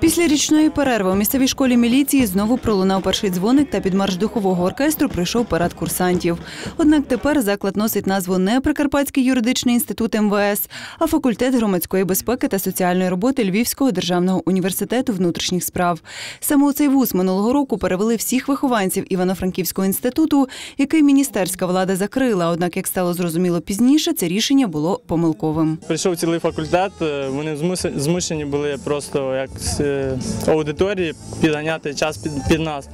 Після річної перерви у місцевій школі міліції знову пролунав перший дзвоник та під марш духового оркестру прийшов парад курсантів. Однак тепер заклад носить назву не Прикарпатський юридичний інститут МВС, а факультет громадської безпеки та соціальної роботи Львівського державного університету внутрішніх справ. Саме у цей вуз минулого року перевели всіх вихованців Івано-Франківського інституту, який міністерська влада закрила. Однак, як стало зрозуміло пізніше, це рішення було помилковим. Прийшов цілий факультет, е, вони змушені були просто як аудиторії підганяти час під, під нас.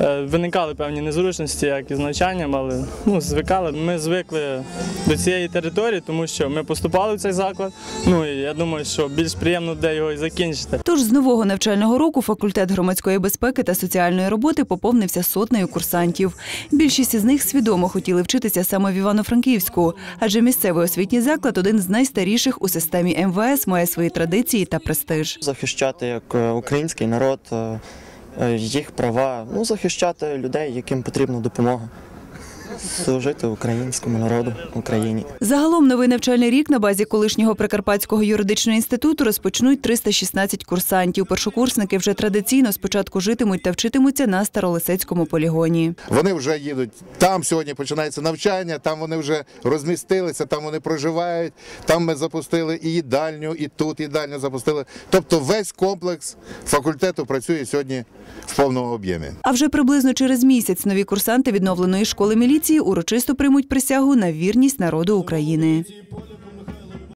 Е, Виникали певні незручності, як із навчанням, але ну, звикали. Ми звикли до цієї території, тому що ми поступали в цей заклад. Ну і я думаю, що більш приємно де його і закінчити. Тож з нового навчального року факультет громадської безпеки та соціальної роботи поповнився сотнею курсантів. Більшість із них свідомо хотіли вчитися саме в Івано-Франківську, адже місцевий освітній заклад один з найстаріших у системі МВС, має свої традиції та престиж. захищати як е, український народ, е, їх права, ну захищати людей, яким потрібна допомога. Служити українському народу, Україні. Загалом новий навчальний рік на базі колишнього Прикарпатського юридичного інституту розпочнуть 316 курсантів. Першокурсники вже традиційно спочатку житимуть та вчитимуться на Старолисецькому полігоні. Вони вже їдуть. Там сьогодні починається навчання, там вони вже розмістилися, там вони проживають. Там ми запустили і їдальню, і тут їдальню запустили. Тобто весь комплекс факультету працює сьогодні в повному об'ємі. А вже приблизно через місяць нові курсанти відновленої школи міліції урочисто приймуть присягу на вірність народу України.